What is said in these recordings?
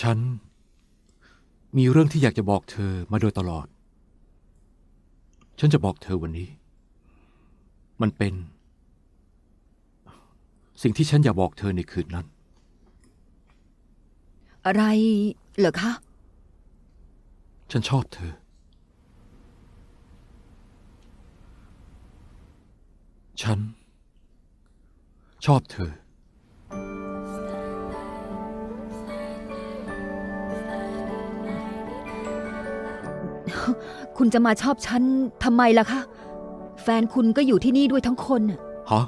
ฉัน มีเรื่องที่อยากจะบอกเธอมาโดยตลอด ฉันจะบอกเธอวันนี้ มันเป็น สิ่งที่ฉันอยากบอกเธอในคืนนั้น อะไรเหรอคะ ฉันชอบเธอ ฉัน ชอบเธอ คุณจะมาชอบฉันทำไมล่ะคะ แฟนคุณก็อยู่ที่นี่ด้วยทั้งคนน่ะฮะ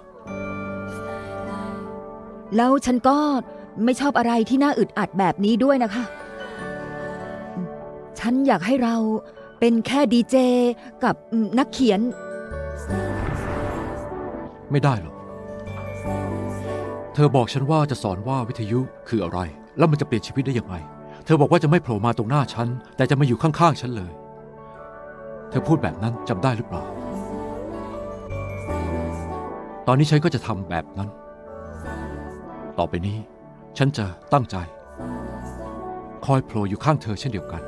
แล้วฉันก็ไม่ชอบอะไรที่น่าอึดอัดแบบนี้ด้วยนะคะ ฉันอยากให้เราเป็นแค่ดีเจกับนักเขียน ไม่ได้หรอก เธอบอกฉันว่าจะสอนว่าวิทยุคืออะไร แล้วมันจะเปลี่ยนชีวิตได้ยังไงเธอบอกว่าจะไม่โผล่มาตรงหน้าฉัน แต่จะมาอยู่ข้างๆฉันเลย เธอพูดแบบนั้นจำได้หรือเปล่า ตอนนี้ฉันก็จะทำแบบนั้น ต่อไปนี้ ฉันจะตั้งใจ คอยโผล่อยู่ข้างเธอเช่นเดียวกัน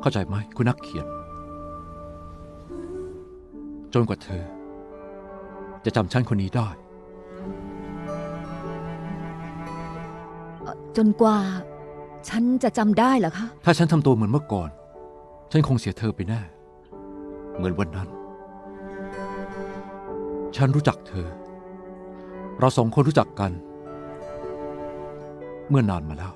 เข้าใจไหมคุณนักเขียน จนกว่าเธอ จะจำฉันคนนี้ได้ จนกว่า ฉันจะจำได้เหรอคะ ถ้าฉันทำตัวเหมือนเมื่อก่อน ฉันคงเสียเธอไปแน่ เหมือนวันนั้น ฉันรู้จักเธอ เราสองคนรู้จักกัน เมื่อนานมาแล้ว